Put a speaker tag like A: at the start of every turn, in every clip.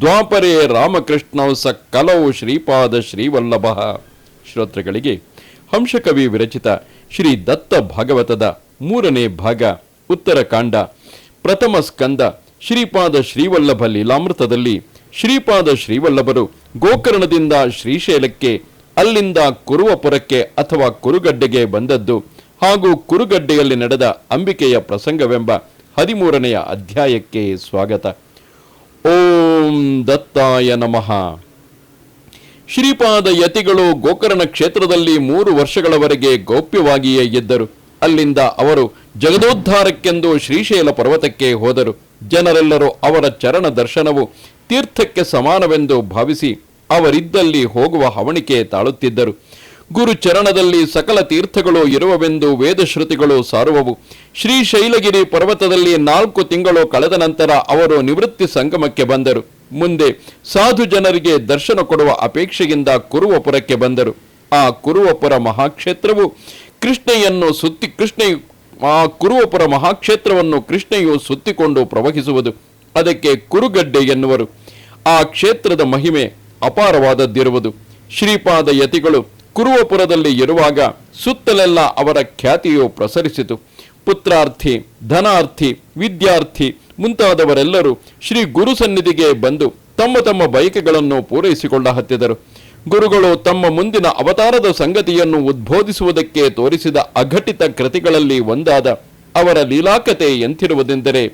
A: ದ್ವಾಪರೇ ರಾಮಕೃಷ್ಣ ಸ ಕಲೌ ಶ್ರೀಪಾದ ಶ್ರೀವಲ್ಲಭ. ಶ್ರೋತೃಗಳಿಗೆ ಹಂಸಕವಿ ವಿರಚಿತ ಶ್ರೀ ದತ್ತ ಭಾಗವತದ ಮೂರನೇ ಭಾಗ, ಉತ್ತರಕಾಂಡ. ಪ್ರಥಮ ಸ್ಕಂದ ಶ್ರೀಪಾದ ಶ್ರೀವಲ್ಲಭ ಲೀಲಾಮೃತದಲ್ಲಿ ಶ್ರೀಪಾದ ಶ್ರೀವಲ್ಲಭರು ಗೋಕರ್ಣದಿಂದ ಶ್ರೀಶೈಲಕ್ಕೆ, ಅಲ್ಲಿಂದ ಕುರುವಪುರಕ್ಕೆ ಅಥವಾ ಕುರುಗಡ್ಡೆಗೆ ಬಂದದ್ದು ಹಾಗೂ ಕುರುಗಡ್ಡೆಯಲ್ಲಿ ನಡೆದ ಅಂಬಿಕೆಯ ಪ್ರಸಂಗವೆಂಬ ಹದಿಮೂರನೆಯ ಅಧ್ಯಾಯಕ್ಕೆ ಸ್ವಾಗತ. ಓಂ ದತ್ತಾಯ ನಮಃ. ಶ್ರೀಪಾದ ಯತಿಗಳು ಗೋಕರ್ಣ ಕ್ಷೇತ್ರದಲ್ಲಿ ಮೂರು ವರ್ಷಗಳವರೆಗೆ ಗೌಪ್ಯವಾಗಿಯೇ ಇದ್ದರು. ಅಲ್ಲಿಂದ ಅವರು ಜಗದೋದ್ಧಾರಕ್ಕೆಂದು ಶ್ರೀಶೈಲ ಪರ್ವತಕ್ಕೆ ಹೋದರು. ಜನರೆಲ್ಲರೂ ಅವರ ಚರಣ ದರ್ಶನವು ತೀರ್ಥಕ್ಕೆ ಸಮಾನವೆಂದು ಭಾವಿಸಿ ಅವರಿದ್ದಲ್ಲಿ ಹೋಗುವ ಹವಣಿಕೆ ತಾಳುತ್ತಿದ್ದರು. ಗುರು ಚರಣದಲ್ಲಿ ಸಕಲ ತೀರ್ಥಗಳು ಇರುವವೆಂದು ವೇದಶ್ರುತಿಗಳು ಸಾರುವವು. ಶ್ರೀಶೈಲಗಿರಿ ಪರ್ವತದಲ್ಲಿ ನಾಲ್ಕು ತಿಂಗಳು ಕಳೆದ ನಂತರ ಅವರು ನಿವೃತ್ತಿ ಸಂಗಮಕ್ಕೆ ಬಂದರು. ಮುಂದೆ ಸಾಧು ಜನರಿಗೆ ದರ್ಶನ ಕೊಡುವ ಅಪೇಕ್ಷೆಯಿಂದ ಕುರುವಪುರಕ್ಕೆ ಬಂದರು. ಆ ಕುರುವಪುರ ಮಹಾಕ್ಷೇತ್ರವು ಕೃಷ್ಣೆಯನ್ನು ಸುತ್ತಿ, ಕೃಷ್ಣ, ಆ ಕುರುವಪುರ ಮಹಾಕ್ಷೇತ್ರವನ್ನು ಕೃಷ್ಣೆಯು ಸುತ್ತಿಕೊಂಡು ಪ್ರವಹಿಸುವುದು. ಅದಕ್ಕೆ ಕುರುಗಡ್ಡೆ ಎನ್ನುವರು. ಆ ಕ್ಷೇತ್ರದ ಮಹಿಮೆ ಅಪಾರವಾದದ್ದಿರುವುದು. ಶ್ರೀಪಾದ ಯತಿಗಳು ಕುರುವಪುರದಲ್ಲಿ ಇರುವಾಗ ಸುತ್ತಲೆಲ್ಲ ಅವರ ಖ್ಯಾತಿಯು ಪ್ರಸರಿಸಿತು. ಪುತ್ರಾರ್ಥಿ, ಧನಾರ್ಥಿ, ವಿದ್ಯಾರ್ಥಿ ಮುಂತಾದವರೆಲ್ಲರೂ ಶ್ರೀ ಗುರು ಸನ್ನಿಧಿಗೆ ಬಂದು ತಮ್ಮ ತಮ್ಮ ಬಯಕೆಗಳನ್ನು ಪೂರೈಸಿಕೊಳ್ಳ ಹತ್ತಿದರು. ಗುರುಗಳು ತಮ್ಮ ಮುಂದಿನ ಅವತಾರದ ಸಂಗತಿಯನ್ನು ಉದ್ಬೋಧಿಸುವುದಕ್ಕೆ ತೋರಿಸಿದ ಅಘಟಿತ ಕೃತಿಗಳಲ್ಲಿ ಒಂದಾದ ಅವರ ಲೀಲಾಕತೆ ಎಂತಿರುವುದೆಂದರೆ,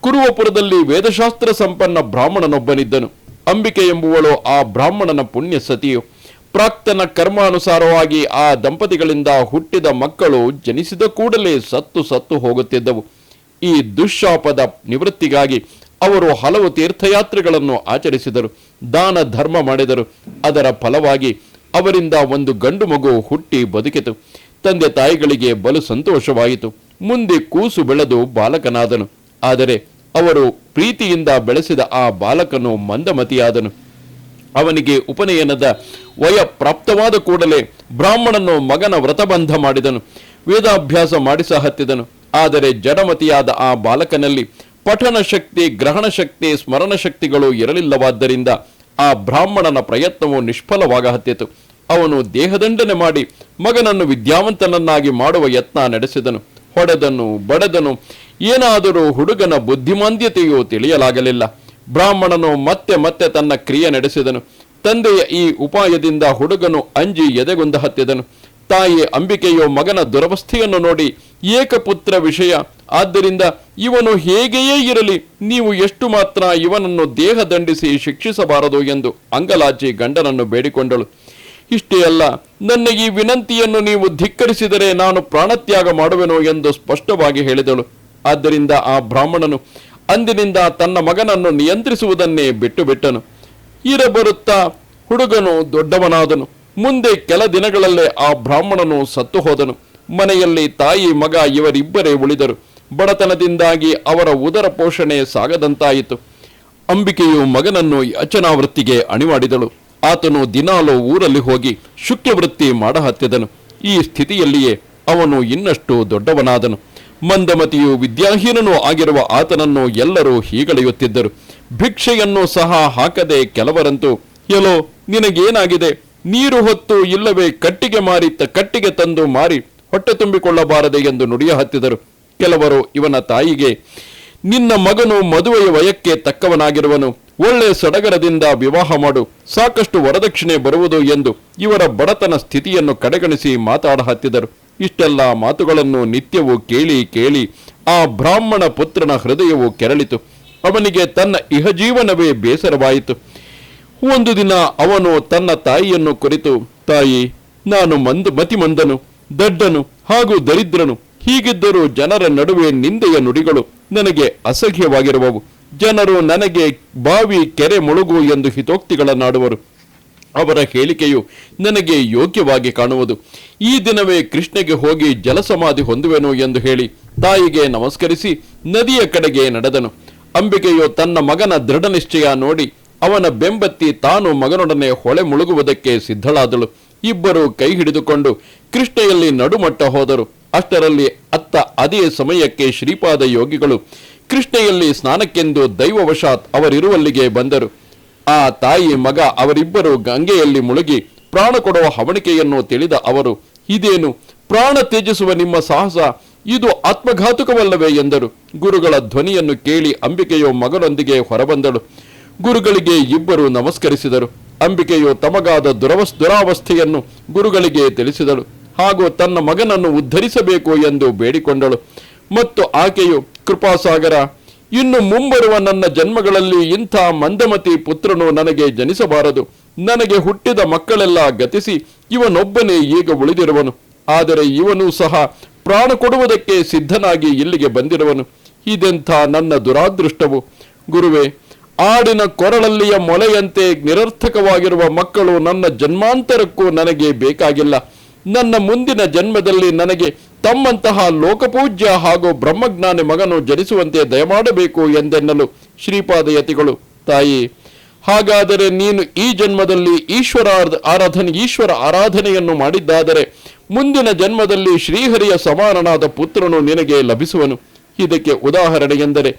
A: ಕುರುವಪುರದಲ್ಲಿ ವೇದಶಾಸ್ತ್ರ ಸಂಪನ್ನ ಬ್ರಾಹ್ಮಣನೊಬ್ಬನಿದ್ದನು. ಅಂಬಿಕೆ ಎಂಬುವಳು ಆ ಬ್ರಾಹ್ಮಣನ ಪುಣ್ಯ ಸತಿಯು ಪ್ರಾಕ್ತನ ಕರ್ಮಾನುಸಾರವಾಗಿ ಆ ದಂಪತಿಗಳಿಂದ ಹುಟ್ಟಿದ ಮಕ್ಕಳು ಜನಿಸಿದ ಕೂಡಲೇ ಸತ್ತು ಸತ್ತು ಹೋಗುತ್ತಿದ್ದವು. ಈ ದುಶ್ಶಾಪದ ನಿವೃತ್ತಿಗಾಗಿ ಅವರು ಹಲವು ತೀರ್ಥಯಾತ್ರೆಗಳನ್ನು ಆಚರಿಸಿದರು, ದಾನ ಧರ್ಮ ಮಾಡಿದರು. ಅದರ ಫಲವಾಗಿ ಅವರಿಂದ ಒಂದು ಗಂಡು ಮಗು ಹುಟ್ಟಿ ಬದುಕಿತು. ತಂದೆ ತಾಯಿಗಳಿಗೆ ಬಲು ಸಂತೋಷವಾಯಿತು. ಮುಂದೆ ಕೂಸು ಬೆಳೆದು ಬಾಲಕನಾದನು. ಆದರೆ ಅವರು ಪ್ರೀತಿಯಿಂದ ಬೆಳೆಸಿದ ಆ ಬಾಲಕನು ಮಂದಮತಿಯಾದನು. ಅವನಿಗೆ ಉಪನಯನದ ವಯ ಪ್ರಾಪ್ತವಾದ ಕೂಡಲೇ ಬ್ರಾಹ್ಮಣನು ಮಗನ ವ್ರತಬಂಧ ಮಾಡಿದನು. ವೇದಾಭ್ಯಾಸ ಮಾಡಿಸ ಹತ್ತಿದನು. ಆದರೆ ಜಡಮತಿಯಾದ ಆ ಬಾಲಕನಲ್ಲಿ ಪಠನ ಶಕ್ತಿ, ಗ್ರಹಣ ಶಕ್ತಿ, ಸ್ಮರಣ ಶಕ್ತಿಗಳು ಇರಲಿಲ್ಲವಾದ್ದರಿಂದ ಆ ಬ್ರಾಹ್ಮಣನ ಪ್ರಯತ್ನವು ನಿಷ್ಫಲವಾಗ ಹತ್ತಿತು. ಅವನು ದೇಹದಂಡನೆ ಮಾಡಿ ಮಗನನ್ನು ವಿದ್ಯಾವಂತನನ್ನಾಗಿ ಮಾಡುವ ಯತ್ನ ನಡೆಸಿದನು. ಹೊಡೆದನು, ಬಡದನು, ಏನಾದರೂ ಹುಡುಗನ ಬುದ್ಧಿಮಾಂದ್ಯತೆಯೂ ತಿಳಿಯಲಾಗಲಿಲ್ಲ. ಬ್ರಾಹ್ಮಣನು ಮತ್ತೆ ಮತ್ತೆ ತನ್ನ ಕ್ರಿಯೆ ನಡೆಸಿದನು. ತಂದೆಯ ಈ ಉಪಾಯದಿಂದ ಹುಡುಗನು ಅಂಜಿ ಎದೆಗೊಂದ ಹತ್ತಿದನು. ತಾಯಿ ಅಂಬಿಕೆಯು ಮಗನ ದುರವಸ್ಥೆಯನ್ನು ನೋಡಿ ಏಕಪುತ್ರ ವಿಷಯ. ಆದ್ದರಿಂದ ಇವನು ಹೇಗೆಯೇ ಇರಲಿ, ನೀವು ಎಷ್ಟು ಮಾತ್ರ ಇವನನ್ನು ದೇಹ ದಂಡಿಸಿ ಶಿಕ್ಷಿಸಬಾರದು ಎಂದು ಅಂಗಲಾಚಿ ಗಂಡನನ್ನು ಬೇಡಿಕೊಂಡಳು. ಇಷ್ಟೇ ಅಲ್ಲ, ನನ್ನ ಈ ವಿನಂತಿಯನ್ನು ನೀವು ಧಿಕ್ಕರಿಸಿದರೆ ನಾನು ಪ್ರಾಣತ್ಯಾಗ ಮಾಡುವೆನು ಎಂದು ಸ್ಪಷ್ಟವಾಗಿ ಹೇಳಿದಳು. ಆದ್ದರಿಂದ ಆ ಬ್ರಾಹ್ಮಣನು ಅಂದಿನಿಂದ ತನ್ನ ಮಗನನ್ನು ನಿಯಂತ್ರಿಸುವುದನ್ನೇ ಬಿಟ್ಟು ಬಿಟ್ಟನು ಇರಬರುತ್ತಾ ಹುಡುಗನು ದೊಡ್ಡವನಾದನು. ಮುಂದೆ ಕೆಲ ದಿನಗಳಲ್ಲೇ ಆ ಬ್ರಾಹ್ಮಣನು ಸತ್ತು ಹೋದನು. ಮನೆಯಲ್ಲಿ ತಾಯಿ ಮಗ ಇವರಿಬ್ಬರೇ ಉಳಿದರು. ಬಡತನದಿಂದಾಗಿ ಅವರ ಉದರ ಪೋಷಣೆ ಸಾಗದಂತಾಯಿತು. ಅಂಬಿಕೆಯು ಮಗನನ್ನು ಯಾಚನಾವೃತ್ತಿಗೆ ಅಣಿವಾಡಿದಳು ಆತನು ದಿನಾಲೂ ಊರಲ್ಲಿ ಹೋಗಿ ಶುಕ್ಯವೃತ್ತಿ ಮಾಡಹತ್ತಿದನು. ಈ ಸ್ಥಿತಿಯಲ್ಲಿಯೇ ಅವನು ಇನ್ನಷ್ಟು ದೊಡ್ಡವನಾದನು. ಮಂದಮತಿಯು ವಿದ್ಯಾಹೀನನೂ ಆಗಿರುವ ಆತನನ್ನು ಎಲ್ಲರೂ ಹೀಗಳೆಯುತ್ತಿದ್ದರು. ಭಿಕ್ಷೆಯನ್ನು ಸಹ ಹಾಕದೆ ಕೆಲವರಂತೂ, ಎಲೋ, ನಿನಗೇನಾಗಿದೆ? ನೀರು ಹೊತ್ತು ಇಲ್ಲವೇ ಕಟ್ಟಿಗೆ ಮಾರಿ ಕಟ್ಟಿಗೆ ತಂದು ಮಾರಿ ಹೊಟ್ಟೆ ತುಂಬಿಕೊಳ್ಳಬಾರದೆ ಎಂದು ನುಡಿಯ ಹತ್ತಿದರು. ಕೆಲವರು ಇವನ ತಾಯಿಗೆ ನಿನ್ನ ಮಗನು ಮದುವೆಯ ವಯಕ್ಕೆ ತಕ್ಕವನಾಗಿರುವನು. ಒಳ್ಳೆ ಸಡಗರದಿಂದ ವಿವಾಹ ಮಾಡು. ಸಾಕಷ್ಟು ವರದಕ್ಷಿಣೆ ಬರುವುದು ಎಂದು ಇವರ ಬಡತನ ಸ್ಥಿತಿಯನ್ನು ಕಡೆಗಣಿಸಿ ಮಾತಾಡ ಹತ್ತಿದರು ಇಷ್ಟೆಲ್ಲ ಮಾತುಗಳನ್ನು ನಿತ್ಯವೂ ಕೇಳಿ ಕೇಳಿ ಆ ಬ್ರಾಹ್ಮಣ ಪುತ್ರನ ಹೃದಯವು ಕೆರಳಿತು. ಅವನಿಗೆ ತನ್ನ ಇಹಜೀವನವೇ ಬೇಸರವಾಯಿತು. ಒಂದು ದಿನ ಅವನು ತನ್ನ ತಾಯಿಯನ್ನು ಕುರಿತು, ತಾಯಿ, ನಾನು ಮಂದ, ಮತಿಮಂದನು, ದಡ್ಡನು ಹಾಗೂ ದರಿದ್ರನು. ಹೀಗಿದ್ದರೂ ಜನರ ನಡುವೆ ನಿಂದೆಯ ನುಡಿಗಳು ನನಗೆ ಅಸಹ್ಯವಾಗಿರುವವು. ಜನರು ನನಗೆ ಬಾವಿ, ಕೆರೆ ಮುಳುಗು ಎಂದು ಹಿತೋಕ್ತಿಗಳನ್ನಾಡುವರು. ಅವರ ಹೇಳಿಕೆಯು ನನಗೆ ಯೋಗ್ಯವಾಗಿ ಕಾಣುವುದು. ಈ ದಿನವೇ ಕೃಷ್ಣಗೆ ಹೋಗಿ ಜಲಸಮಾಧಿ ಹೊಂದುವೆನು ಎಂದು ಹೇಳಿ ತಾಯಿಗೆ ನಮಸ್ಕರಿಸಿ ನದಿಯ ಕಡೆಗೆ ನಡೆದನು. ಅಂಬಿಕೆಯು ತನ್ನ ಮಗನ ದೃಢ ನಿಶ್ಚಯ ನೋಡಿ ಅವನ ಬೆಂಬತ್ತಿ ತಾನು ಮಗನೊಡನೆ ಹೊಳೆ ಮುಳುಗುವುದಕ್ಕೆ ಸಿದ್ಧಳಾದಳು. ಇಬ್ಬರು ಕೈ ಹಿಡಿದುಕೊಂಡು ಕೃಷ್ಣೆಯಲ್ಲಿ ನಡುಮಟ್ಟ ಹೋದರು. ಅಷ್ಟರಲ್ಲಿ ಅತ್ತ ಅದೇ ಸಮಯಕ್ಕೆ ಶ್ರೀಪಾದ ಯೋಗಿಗಳು ಕೃಷ್ಣೆಯಲ್ಲಿ ಸ್ನಾನಕ್ಕೆಂದು ದೈವವಶಾತ್ ಅವರಿರುವಲ್ಲಿಗೆ ಬಂದರು. ಆ ತಾಯಿ ಮಗ ಅವರಿಬ್ಬರು ಗಂಗೆಯಲ್ಲಿ ಮುಳುಗಿ ಪ್ರಾಣ ಕೊಡುವ ಹವಣಿಕೆಯನ್ನು ತಿಳಿದ ಅವರು, ಇದೇನು? ಪ್ರಾಣ ತ್ಯಜಿಸುವ ನಿಮ್ಮ ಸಾಹಸ? ಇದು ಆತ್ಮಘಾತುಕವಲ್ಲವೇ? ಎಂದರು. ಗುರುಗಳ ಧ್ವನಿಯನ್ನು ಕೇಳಿ ಅಂಬಿಕೆಯು ಮಗನೊಂದಿಗೆ ಹೊರಬಂದಳು. ಗುರುಗಳಿಗೆ ಇಬ್ಬರು ನಮಸ್ಕರಿಸಿದರು. ಅಂಬಿಕೆಯು ತಮಗಾದ ದುರವಸ್, ದುರಾವಸ್ಥೆಯನ್ನು ಗುರುಗಳಿಗೆ ತಿಳಿಸಿದಳು. ಹಾಗೂ ತನ್ನ ಮಗನನ್ನು ಉದ್ಧರಿಸಬೇಕು ಎಂದು ಬೇಡಿಕೊಂಡಳು. ಮತ್ತು ಆಕೆಯು, ಕೃಪಾಸಾಗರ, ಇನ್ನು ಮುಂಬರುವ ನನ್ನ ಜನ್ಮಗಳಲ್ಲಿ ಇಂಥ ಮಂದಮತಿ ಪುತ್ರನು ನನಗೆ ಜನಿಸಬಾರದು. ನನಗೆ ಹುಟ್ಟಿದ ಮಕ್ಕಳೆಲ್ಲ ಗತಿಸಿ, ಇವನೊಬ್ಬನೇ ಈಗ ಉಳಿದಿರುವನು. ಆದರೆ ಇವನು ಸಹ ಪ್ರಾಣ ಕೊಡುವುದಕ್ಕೆ ಸಿದ್ಧನಾಗಿ ಇಲ್ಲಿಗೆ ಬಂದಿರುವನು. ಇದೆಂಥ ನನ್ನ ದುರಾದೃಷ್ಟವು. ಗುರುವೇ ಆಡಿನ ಕೊರಳಲ್ಲಿಯ ಮೊಲೆಯಂತೆ ನಿರರ್ಥಕವಾಗಿರುವ ಮಕ್ಕಳು ನನ್ನ ಜನ್ಮಾಂತರಕ್ಕೂ ನನಗೆ ಬೇಕಾಗಿಲ್ಲ. ನನ್ನ ಮುಂದಿನ ಜನ್ಮದಲ್ಲಿ ನನಗೆ ತಮ್ಮಂತಹ ಲೋಕಪೂಜ್ಯ ಹಾಗೂ ಬ್ರಹ್ಮಜ್ಞಾನಿ ಮಗನು ಜನಿಸುವಂತೆ ದಯಮಾಡಬೇಕು ಎಂದೆನ್ನಲು ಶ್ರೀಪಾದಯತಿಗಳು. ತಾಯಿ, ಹಾಗಾದರೆ ನೀನು ಈ ಜನ್ಮದಲ್ಲಿ ಈಶ್ವರ ಆರಾಧನೆ, ಈಶ್ವರ ಆರಾಧನೆಯನ್ನು ಮಾಡಿದ್ದಾದರೆ ಮುಂದಿನ ಜನ್ಮದಲ್ಲಿ ಶ್ರೀಹರಿಯ ಸಮಾನನಾದ ಪುತ್ರನು ನಿನಗೆ ಲಭಿಸುವನು. ಇದಕ್ಕೆ ಉದಾಹರಣೆ ಎಂದರೆ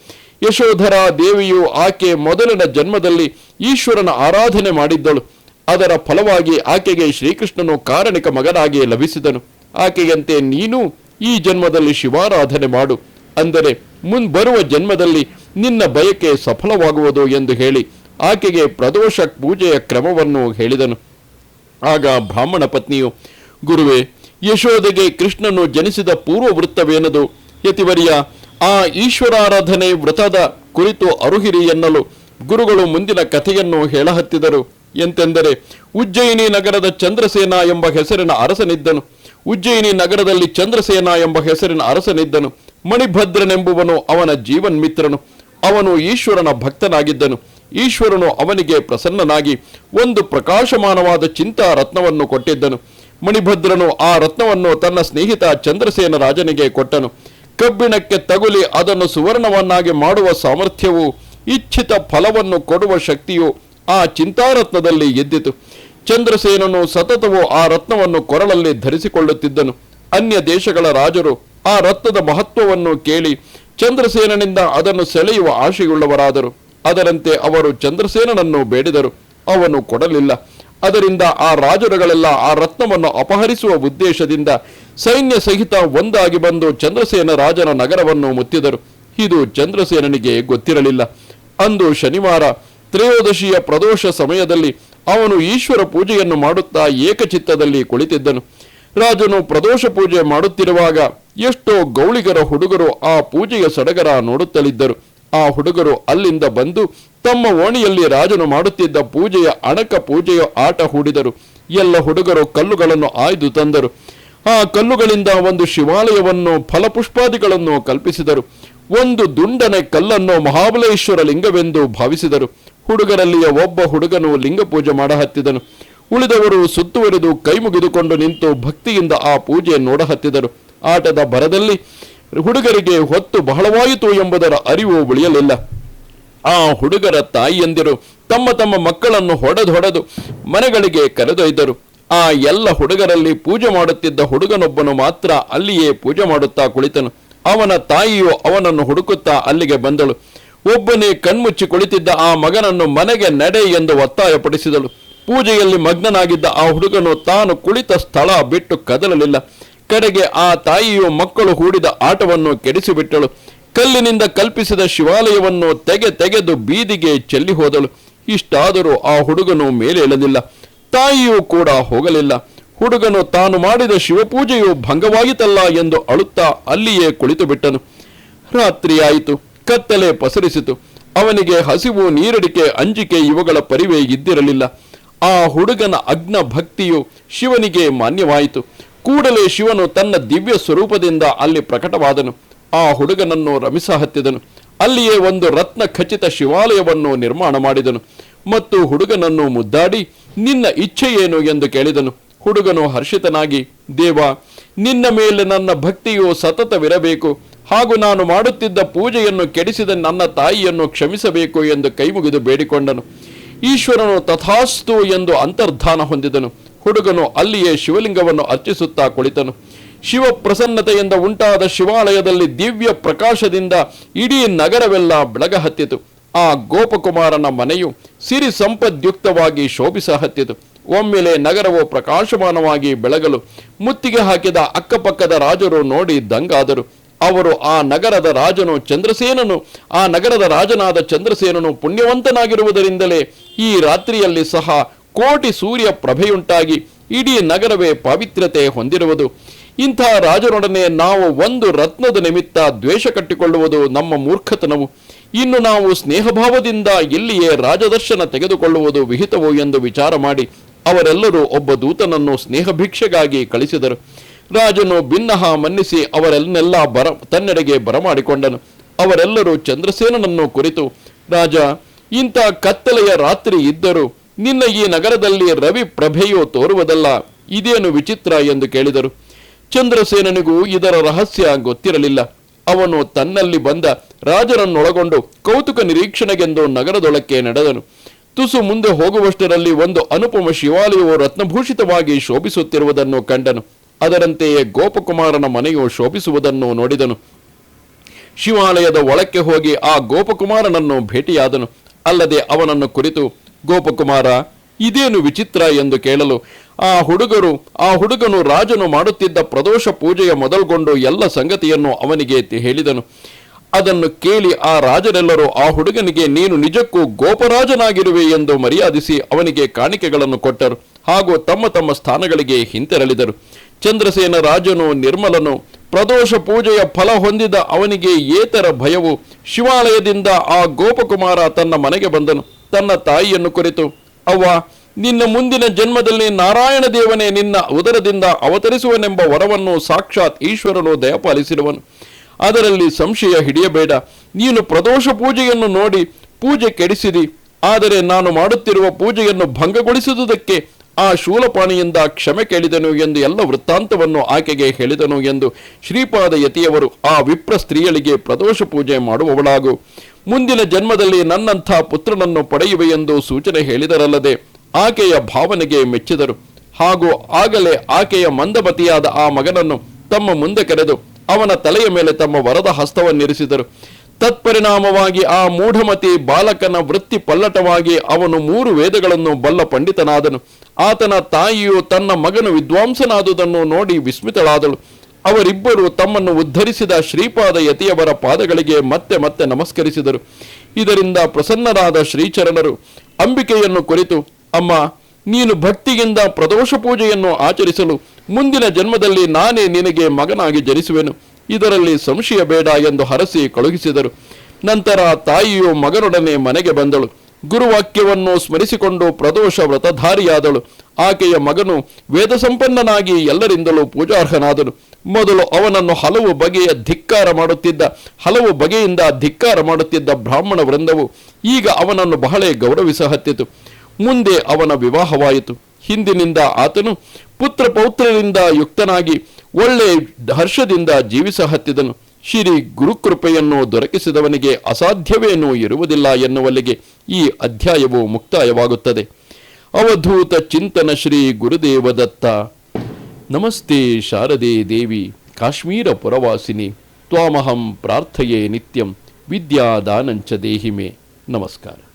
A: ಯಶೋಧರ ದೇವಿಯು ಆಕೆ ಮೊದಲಿನ ಜನ್ಮದಲ್ಲಿ ಈಶ್ವರನ ಆರಾಧನೆ ಮಾಡಿದ್ದಳು. ಅದರ ಫಲವಾಗಿ ಆಕೆಗೆ ಶ್ರೀಕೃಷ್ಣನು ಕಾರಣಿಕ ಮಗನಾಗಿ ಲಭಿಸಿದನು. ಆಕೆಯಂತೆ ನೀನು ಈ ಜನ್ಮದಲ್ಲಿ ಶಿವಾರಾಧನೆ ಮಾಡು. ಅಂದರೆ ಮುಂಬರುವ ಜನ್ಮದಲ್ಲಿ ನಿನ್ನ ಬಯಕೆ ಸಫಲವಾಗುವುದು ಎಂದು ಹೇಳಿ ಆಕೆಗೆ ಪ್ರದೋಷ ಪೂಜೆಯ ಕ್ರಮವನ್ನು ಹೇಳಿದನು. ಆಗ ಬ್ರಾಹ್ಮಣ ಪತ್ನಿಯು, ಗುರುವೇ ಯಶೋದೆಗೆ ಕೃಷ್ಣನು ಜನಿಸಿದ ಪೂರ್ವ ವೃತ್ತವೇನದು ಯತಿವರಿಯ ಆ ಈಶ್ವರಾರಾಧನೆ ವ್ರತದ ಕುರಿತು ಅರುಹಿರಿ ಎನ್ನಲು ಗುರುಗಳು ಮುಂದಿನ ಕಥೆಯನ್ನು ಹೇಳಹತ್ತಿದರು. ಎಂತೆಂದರೆ, ಉಜ್ಜಯಿನಿ ನಗರದ ಚಂದ್ರಸೇನ ಎಂಬ ಹೆಸರಿನ ಅರಸನಿದ್ದನು. ಉಜ್ಜಯಿನಿ ನಗರದಲ್ಲಿ ಚಂದ್ರಸೇನ ಎಂಬ ಹೆಸರಿನ ಅರಸನಿದ್ದನು. ಮಣಿಭದ್ರನೆಂಬುವನು ಅವನ ಜೀವನ್ ಮಿತ್ರನು. ಅವನು ಈಶ್ವರನ ಭಕ್ತನಾಗಿದ್ದನು. ಈಶ್ವರನು ಅವನಿಗೆ ಪ್ರಸನ್ನನಾಗಿ ಒಂದು ಪ್ರಕಾಶಮಾನವಾದ ಚಿಂತಾ ರತ್ನವನ್ನು ಕೊಟ್ಟಿದ್ದನು. ಮಣಿಭದ್ರನು ಆ ರತ್ನವನ್ನು ತನ್ನ ಸ್ನೇಹಿತ ಚಂದ್ರಸೇನ ರಾಜನಿಗೆ ಕೊಟ್ಟನು. ಕಬ್ಬಿಣಕ್ಕೆ ತಗುಲಿ ಅದನ್ನು ಸುವರ್ಣವನ್ನಾಗಿ ಮಾಡುವ ಸಾಮರ್ಥ್ಯವು ಇಚ್ಛಿತ ಫಲವನ್ನು ಕೊಡುವ ಶಕ್ತಿಯು ಆ ಚಿಂತಾರತ್ನದಲ್ಲಿ ಎದ್ದಿತು. ಚಂದ್ರಸೇನನು ಸತತವು ಆ ರತ್ನವನ್ನು ಕೊರಳಲ್ಲಿ ಧರಿಸಿಕೊಳ್ಳುತ್ತಿದ್ದನು. ಅನ್ಯ ದೇಶಗಳ ರಾಜರು ಆ ರತ್ನದ ಮಹತ್ವವನ್ನು ಕೇಳಿ ಚಂದ್ರಸೇನನಿಂದ ಅದನ್ನು ಸೆಳೆಯುವ ಆಶೆಯುಳ್ಳವರಾದರು. ಅದರಂತೆ ಅವರು ಚಂದ್ರಸೇನನನ್ನು ಬೇಡಿದರು. ಅವನು ಕೊಡಲಿಲ್ಲ. ಅದರಿಂದ ಆ ರಾಜರುಗಳೆಲ್ಲ ಆ ರತ್ನವನ್ನು ಅಪಹರಿಸುವ ಉದ್ದೇಶದಿಂದ ಸೈನ್ಯ ಸಹಿತ ಒಂದಾಗಿ ಬಂದು ಚಂದ್ರಸೇನ ರಾಜನ ನಗರವನ್ನು ಮುತ್ತಿದರು. ಇದು ಚಂದ್ರಸೇನನಿಗೆ ಗೊತ್ತಿರಲಿಲ್ಲ. ಅಂದು ಶನಿವಾರ ತ್ರಯೋದಶಿಯ ಪ್ರದೋಷ ಸಮಯದಲ್ಲಿ ಅವನು ಈಶ್ವರ ಪೂಜೆಯನ್ನು ಮಾಡುತ್ತಾ ಏಕಚಿತ್ತದಲ್ಲಿ ಕುಳಿತಿದ್ದನು. ರಾಜನು ಪ್ರದೋಷ ಪೂಜೆ ಮಾಡುತ್ತಿರುವಾಗ ಎಷ್ಟೋ ಗೌಳಿಗರ ಹುಡುಗರು ಆ ಪೂಜೆಯ ಸಡಗರ ನೋಡುತ್ತಲಿದ್ದರು. ಆ ಹುಡುಗರು ಅಲ್ಲಿಂದ ಬಂದು ತಮ್ಮ ಓಣಿಯಲ್ಲಿ ರಾಜನು ಮಾಡುತ್ತಿದ್ದ ಪೂಜೆಯ ಅಣಕ ಪೂಜೆಯ ಆಟ ಹೂಡಿದರು. ಎಲ್ಲ ಹುಡುಗರು ಕಲ್ಲುಗಳನ್ನು ಆಯ್ದು ತಂದರು. ಆ ಕಲ್ಲುಗಳಿಂದ ಒಂದು ಶಿವಾಲಯವನ್ನು ಫಲಪುಷ್ಪಾದಿಗಳನ್ನು ಕಲ್ಪಿಸಿದರು. ಒಂದು ದುಂಡನೆ ಕಲ್ಲನ್ನು ಮಹಾಬಲೇಶ್ವರ ಲಿಂಗವೆಂದು ಭಾವಿಸಿದರು. ಹುಡುಗರಲ್ಲಿಯ ಒಬ್ಬ ಹುಡುಗನು ಲಿಂಗ ಪೂಜೆ ಮಾಡಹತ್ತಿದನು. ಉಳಿದವರು ಸುತ್ತುವರಿದು ಕೈ ಮುಗಿದುಕೊಂಡು ನಿಂತು ಭಕ್ತಿಯಿಂದ ಆ ಪೂಜೆ ನೋಡಹತ್ತಿದರು. ಆಟದ ಭರದಲ್ಲಿ ಹುಡುಗರಿಗೆ ಹೊತ್ತು ಬಹಳವಾಯಿತು ಎಂಬುದರ ಅರಿವು ಉಳಿಯಲಿಲ್ಲ. ಆ ಹುಡುಗರ ತಾಯಿಯಂದಿರು ತಮ್ಮ ತಮ್ಮ ಮಕ್ಕಳನ್ನು ಹೊಡೆದು ಹೊಡೆದು ಮನೆಗಳಿಗೆ ಕರೆದೊಯ್ದರು. ಆ ಎಲ್ಲ ಹುಡುಗರಲ್ಲಿ ಪೂಜೆ ಮಾಡುತ್ತಿದ್ದ ಹುಡುಗನೊಬ್ಬನು ಮಾತ್ರ ಅಲ್ಲಿಯೇ ಪೂಜೆ ಮಾಡುತ್ತಾ ಕುಳಿತನು. ಅವನ ತಾಯಿಯು ಅವನನ್ನು ಹುಡುಕುತ್ತಾ ಅಲ್ಲಿಗೆ ಬಂದಳು. ಒಬ್ಬನೇ ಕಣ್ಮುಚ್ಚಿ ಕುಳಿತಿದ್ದ ಆ ಮಗನನ್ನು ಮನೆಗೆ ನಡೆ ಎಂದು ಒತ್ತಾಯಪಡಿಸಿದಳು. ಪೂಜೆಯಲ್ಲಿ ಮಗ್ನನಾಗಿದ್ದ ಆ ಹುಡುಗನು ತಾನು ಕುಳಿತ ಸ್ಥಳ ಬಿಟ್ಟು ಕದಲಲಿಲ್ಲ. ಕಡೆಗೆ ಆ ತಾಯಿಯು ಮಕ್ಕಳು ಹೂಡಿದ ಆಟವನ್ನು ಕೆಡಿಸಿಬಿಟ್ಟಳು. ಕಲ್ಲಿನಿಂದ ಕಲ್ಪಿಸಿದ ಶಿವಾಲಯವನ್ನು ತೆಗೆ ತೆಗೆದು ಬೀದಿಗೆ ಚೆಲ್ಲಿ ಹೋದಳು. ಇಷ್ಟಾದರೂ ಆ ಹುಡುಗನು ಮೇಲೆ ಮೇಲೇಳಲಿಲ್ಲ ತಾಯಿಯೂ ಕೂಡ ಹೋಗಲಿಲ್ಲ. ಹುಡುಗನು ತಾನು ಮಾಡಿದ ಶಿವಪೂಜೆಯು ಭಂಗವಾಯಿತಲ್ಲ ಎಂದು ಅಳುತ್ತಾ ಅಲ್ಲಿಯೇ ಕುಳಿತು ಬಿಟ್ಟನು. ರಾತ್ರಿಯಾಯಿತು. ಕತ್ತಲೆ ಪಸರಿಸಿತು. ಅವನಿಗೆ ಹಸಿವು ನೀರಡಿಕೆ, ಅಂಜಿಕೆ ಇವುಗಳ ಪರಿವೇ ಇದ್ದಿರಲಿಲ್ಲ. ಆ ಹುಡುಗನ ಅಗ್ನ ಭಕ್ತಿಯು ಶಿವನಿಗೆ ಮಾನ್ಯವಾಯಿತು. ಕೂಡಲೇ ಶಿವನು ತನ್ನ ದಿವ್ಯ ಸ್ವರೂಪದಿಂದ ಅಲ್ಲಿ ಪ್ರಕಟವಾದನು. ಆ ಹುಡುಗನನ್ನು ರಮಿಸ ಹತ್ತಿದನು. ಅಲ್ಲಿಯೇ ಒಂದು ರತ್ನ ಖಚಿತ ಶಿವಾಲಯವನ್ನು ನಿರ್ಮಾಣ ಮಾಡಿದನು. ಮತ್ತು ಹುಡುಗನನ್ನು ಮುದ್ದಾಡಿ, ನಿನ್ನ ಇಚ್ಛೆ ಏನು ಎಂದು ಕೇಳಿದನು. ಹುಡುಗನು ಹರ್ಷಿತನಾಗಿ, ದೇವ, ನಿನ್ನ ಮೇಲೆ ನನ್ನ ಭಕ್ತಿಯು ಸತತವಿರಬೇಕು. ಹಾಗೂ ನಾನು ಮಾಡುತ್ತಿದ್ದ ಪೂಜೆಯನ್ನು ಕೆಡಿಸಿದ ನನ್ನ ತಾಯಿಯನ್ನು ಕ್ಷಮಿಸಬೇಕು ಎಂದು ಕೈಮುಗಿದು ಬೇಡಿಕೊಂಡನು. ಈಶ್ವರನು ತಥಾಸ್ತು ಎಂದು ಅಂತರ್ಧಾನ ಹೊಂದಿದನು. ಹುಡುಗನು ಅಲ್ಲಿಯೇ ಶಿವಲಿಂಗವನ್ನು ಅರ್ಚಿಸುತ್ತಾ ಕುಳಿತನು. ಶಿವ ಪ್ರಸನ್ನತೆಯಿಂದ ಉಂಟಾದ ಶಿವಾಲಯದಲ್ಲಿ ದಿವ್ಯ ಪ್ರಕಾಶದಿಂದ ಇಡೀ ನಗರವೆಲ್ಲ ಬೆಳಗಹತ್ತಿತು. ಆ ಗೋಪಕುಮಾರನ ಮನೆಯು ಸಿರಿ ಸಂಪದ್ಯುಕ್ತವಾಗಿ ಶೋಭಿಸ ಹತ್ತಿತು. ಒಮ್ಮೆಲೆ ನಗರವು ಪ್ರಕಾಶಮಾನವಾಗಿ ಬೆಳಗಲು ಮುತ್ತಿಗೆ ಹಾಕಿದ ಅಕ್ಕಪಕ್ಕದ ರಾಜರು ನೋಡಿ ದಂಗಾದರು. ಅವರು ಆ ನಗರದ ರಾಜನು ಚಂದ್ರಸೇನನು, ಆ ನಗರದ ರಾಜನಾದ ಚಂದ್ರಸೇನನು ಪುಣ್ಯವಂತನಾಗಿರುವುದರಿಂದಲೇ ಈ ರಾತ್ರಿಯಲ್ಲಿ ಸಹ ಕೋಟಿ ಸೂರ್ಯ ಪ್ರಭೆಯುಂಟಾಗಿ ಇಡೀ ನಗರವೇ ಪಾವಿತ್ರ್ಯತೆ ಹೊಂದಿರುವುದು. ಇಂಥ ರಾಜರೊಡನೆ ನಾವು ಒಂದು ರತ್ನದ ನಿಮಿತ್ತ ದ್ವೇಷ ಕಟ್ಟಿಕೊಳ್ಳುವುದು ನಮ್ಮ ಮೂರ್ಖತನವು. ಇನ್ನು ನಾವು ಸ್ನೇಹಭಾವದಿಂದ ಎಲ್ಲಿಯೇ ರಾಜದರ್ಶನ ತೆಗೆದುಕೊಳ್ಳುವುದು ವಿಹಿತವು ಎಂದು ವಿಚಾರ ಮಾಡಿ ಅವರೆಲ್ಲರೂ ಒಬ್ಬ ದೂತನನ್ನು ಸ್ನೇಹ ಭಿಕ್ಷೆಗಾಗಿ ಕಳಿಸಿದರು. ರಾಜನು ಭಿನ್ನಹ ಮನ್ನಿಸಿ ಅವರನ್ನೆಲ್ಲ ಬರ ತನ್ನೆಡೆಗೆ ಬರಮಾಡಿಕೊಂಡನು. ಅವರೆಲ್ಲರೂ ಚಂದ್ರಸೇನನನ್ನು ಕುರಿತು, ರಾಜ, ಇಂಥ ಕತ್ತಲೆಯ ರಾತ್ರಿ ಇದ್ದರೂ ನಿನ್ನ ಈ ನಗರದಲ್ಲಿ ರವಿ ಪ್ರಭೆಯು ತೋರುವುದಲ್ಲ, ಇದೇನು ವಿಚಿತ್ರ? ಎಂದು ಕೇಳಿದರು. ಚಂದ್ರಸೇನನಿಗೂ ಇದರ ರಹಸ್ಯ ಗೊತ್ತಿರಲಿಲ್ಲ. ಅವನು ತನ್ನಲ್ಲಿ ಬಂದ ರಾಜರನ್ನೊಳಗೊಂಡು ಕೌತುಕ ನಿರೀಕ್ಷಣೆಗೆಂದು ನಗರದೊಳಕ್ಕೆ ನಡೆದನು. ತುಸು ಮುಂದೆ ಹೋಗುವಷ್ಟರಲ್ಲಿ ಒಂದು ಅನುಪಮ ಶಿವಾಲಯವು ರತ್ನಭೂಷಿತವಾಗಿ ಶೋಭಿಸುತ್ತಿರುವುದನ್ನು ಕಂಡನು. ಅದರಂತೆಯೇ ಗೋಪಕುಮಾರನ ಮನೆಯು ಶೋಭಿಸುವುದನ್ನು ನೋಡಿದನು. ಶಿವಾಲಯದ ಒಳಕ್ಕೆ ಹೋಗಿ ಆ ಗೋಪಕುಮಾರನನ್ನು ಭೇಟಿಯಾದನು. ಅಲ್ಲದೆ ಅವನನ್ನು ಕುರಿತು, ಗೋಪಕುಮಾರ ಇದೇನು ವಿಚಿತ್ರ ಎಂದು ಕೇಳಲು ಆ ಹುಡುಗರು, ಆ ಹುಡುಗನು ರಾಜನು ಮಾಡುತ್ತಿದ್ದ ಪ್ರದೋಷ ಪೂಜೆಯ ಮೊದಲ್ಗೊಂಡು ಎಲ್ಲ ಸಂಗತಿಯನ್ನು ಅವನಿಗೆ ಹೇಳಿದನು. ಅದನ್ನು ಕೇಳಿ ಆ ರಾಜರೆಲ್ಲರೂ ಆ ಹುಡುಗನಿಗೆ, ನೀನು ನಿಜಕ್ಕೂ ಗೋಪರಾಜನಾಗಿರುವೆ ಎಂದು ಮರ್ಯಾದಿಸಿ ಅವನಿಗೆ ಕಾಣಿಕೆಗಳನ್ನು ಕೊಟ್ಟರು ಹಾಗೂ ತಮ್ಮ ತಮ್ಮ ಸ್ಥಾನಗಳಿಗೆ ಹಿಂತೆರಳಿದರು. ಚಂದ್ರಸೇನ ರಾಜನು, ನಿರ್ಮಲನು, ಪ್ರದೋಷ ಪೂಜೆಯ ಫಲ ಹೊಂದಿದ ಅವನಿಗೆ ಏತರ ಭಯವು ಶಿವಾಲಯದಿಂದ ಆ ಗೋಪಕುಮಾರ ತನ್ನ ಮನೆಗೆ ಬಂದನು. ತನ್ನ ತಾಯಿಯನ್ನು ಕುರಿತು ಅವ್ವ, ನಿನ್ನ ಮುಂದಿನ ಜನ್ಮದಲ್ಲಿ ನಾರಾಯಣ ದೇವನೇ ನಿನ್ನ ಉದರದಿಂದ ಅವತರಿಸುವನೆಂಬ ವರವನ್ನು ಸಾಕ್ಷಾತ್ ಈಶ್ವರನು ದಯಪಾಲಿಸಿರುವನು ಅದರಲ್ಲಿ ಸಂಶಯ ಹಿಡಿಯಬೇಡ. ನೀನು ಪ್ರದೋಷ ಪೂಜೆಯನ್ನು ನೋಡಿ ಪೂಜೆ ಕೆಡಿಸಿರಿ ಆದರೆ ನಾನು ಮಾಡುತ್ತಿರುವ ಪೂಜೆಯನ್ನು ಭಂಗಗೊಳಿಸುವುದಕ್ಕೆ ಆ ಶೂಲಪಾಣಿಯಿಂದ ಕ್ಷಮೆ ಕೇಳಿದನು ಎಂದು ಎಲ್ಲ ವೃತ್ತಾಂತವನ್ನು ಆಕೆಗೆ ಹೇಳಿದನು ಎಂದು ಶ್ರೀಪಾದ ಯತಿಯವರು ಆ ವಿಪ್ರ ಸ್ತ್ರೀಯಳಿಗೆ ಪ್ರದೋಷ ಪೂಜೆ ಮಾಡುವವಳಾಗು. ಮುಂದಿನ ಜನ್ಮದಲ್ಲಿ ನನ್ನಂಥ ಪುತ್ರನನ್ನು ಪಡೆಯುವೆ ಎಂದು ಸೂಚನೆ ಹೇಳಿದರಲ್ಲದೆ ಆಕೆಯ ಭಾವನೆಗೆ ಮೆಚ್ಚಿದರು. ಹಾಗೂ ಆಗಲೇ ಆಕೆಯ ಮಂದಪತಿಯಾದ ಆ ಮಗನನ್ನು ತಮ್ಮ ಮುಂದೆ ಕರೆದು ಅವನ ತಲೆಯ ಮೇಲೆ ತಮ್ಮ ವರದ ಹಸ್ತವನ್ನಿರಿಸಿದರು. ತತ್ಪರಿಣಾಮವಾಗಿ ಆ ಮೂಢಮತಿ ಬಾಲಕನ ವೃತ್ತಿ ಪಲ್ಲಟವಾಗಿ ಅವನು ಮೂರು ವೇದಗಳನ್ನು ಬಲ್ಲ ಪಂಡಿತನಾದನು. ಆತನ ತಾಯಿಯು ತನ್ನ ಮಗನು ವಿದ್ವಾಂಸನಾದುದನ್ನು ನೋಡಿ ವಿಸ್ಮಿತಳಾದಳು. ಅವರಿಬ್ಬರು ತಮ್ಮನ್ನು ಉದ್ಧರಿಸಿದ ಶ್ರೀಪಾದ ಯತಿಯವರ ಪಾದಗಳಿಗೆ ಮತ್ತೆ ಮತ್ತೆ ನಮಸ್ಕರಿಸಿದರು. ಇದರಿಂದ ಪ್ರಸನ್ನರಾದ ಶ್ರೀಚರಣರು ಅಂಬಿಕೆಯನ್ನು ಕುರಿತು, ಅಮ್ಮ, ನೀನು ಭಕ್ತಿಯಿಂದ ಪ್ರದೋಷ ಪೂಜೆಯನ್ನು ಆಚರಿಸಲು ಮುಂದಿನ ಜನ್ಮದಲ್ಲಿ ನಾನೇ ನಿನಗೆ ಮಗನಾಗಿ ಜನಿಸುವೆನು. ಇದರಲ್ಲಿ ಸಂಶಯ ಬೇಡ ಎಂದು ಹರಸಿ ಕಳುಹಿಸಿದರು. ನಂತರ ತಾಯಿಯು ಮಗನೊಡನೆ ಮನೆಗೆ ಬಂದಳು. ಗುರುವಾಕ್ಯವನ್ನು ಸ್ಮರಿಸಿಕೊಂಡು ಪ್ರದೋಷ ವ್ರತಧಾರಿಯಾದಳು. ಆಕೆಯ ಮಗನು ವೇದ ಸಂಪನ್ನನಾಗಿ ಎಲ್ಲರಿಂದಲೂ ಪೂಜಾರ್ಹನಾದನು. ಮೊದಲು ಅವನನ್ನು ಹಲವು ಬಗೆಯ ಧಿಕ್ಕಾರ ಮಾಡುತ್ತಿದ್ದ, ಹಲವು ಬಗೆಯಿಂದ ಧಿಕ್ಕಾರ ಮಾಡುತ್ತಿದ್ದ ಬ್ರಾಹ್ಮಣ ವೃಂದವು ಈಗ ಅವನನ್ನು ಬಹಳ ಗೌರವಿಸಹತ್ತಿತು. ಮುಂದೆ ಅವನ ವಿವಾಹವಾಯಿತು. ಹಿಂದಿನಿಂದ ಆತನು ಪುತ್ರ ಪೌತ್ರರಿಂದ ಯುಕ್ತನಾಗಿ ಒಳ್ಳೆ ಹರ್ಷದಿಂದ ಜೀವಿಸಹತ್ತಿದನು. ಶ್ರೀ ಗುರುಕೃಪೆಯನ್ನು ದೊರಕಿಸಿದವನಿಗೆ ಅಸಾಧ್ಯವೇನೂ ಇರುವುದಿಲ್ಲ ಎನ್ನುವಲ್ಲಿಗೆ ಈ ಅಧ್ಯಾಯವು ಮುಕ್ತಾಯವಾಗುತ್ತದೆ. ಅವಧೂತ ಚಿಂತನ ಶ್ರೀ ಗುರುದೇವದತ್ತ. ನಮಸ್ತೆ ಶಾರದೆ ದೇವಿ, ಕಾಶ್ಮೀರ ಪುರವಾಸಿನಿ, ತ್ವಾಮಹಂ ಪ್ರಾರ್ಥಯೇ ನಿತ್ಯಂ, ವಿದ್ಯಾದಾನಂಚ ದೇಹಿಮೆ. ನಮಸ್ಕಾರ.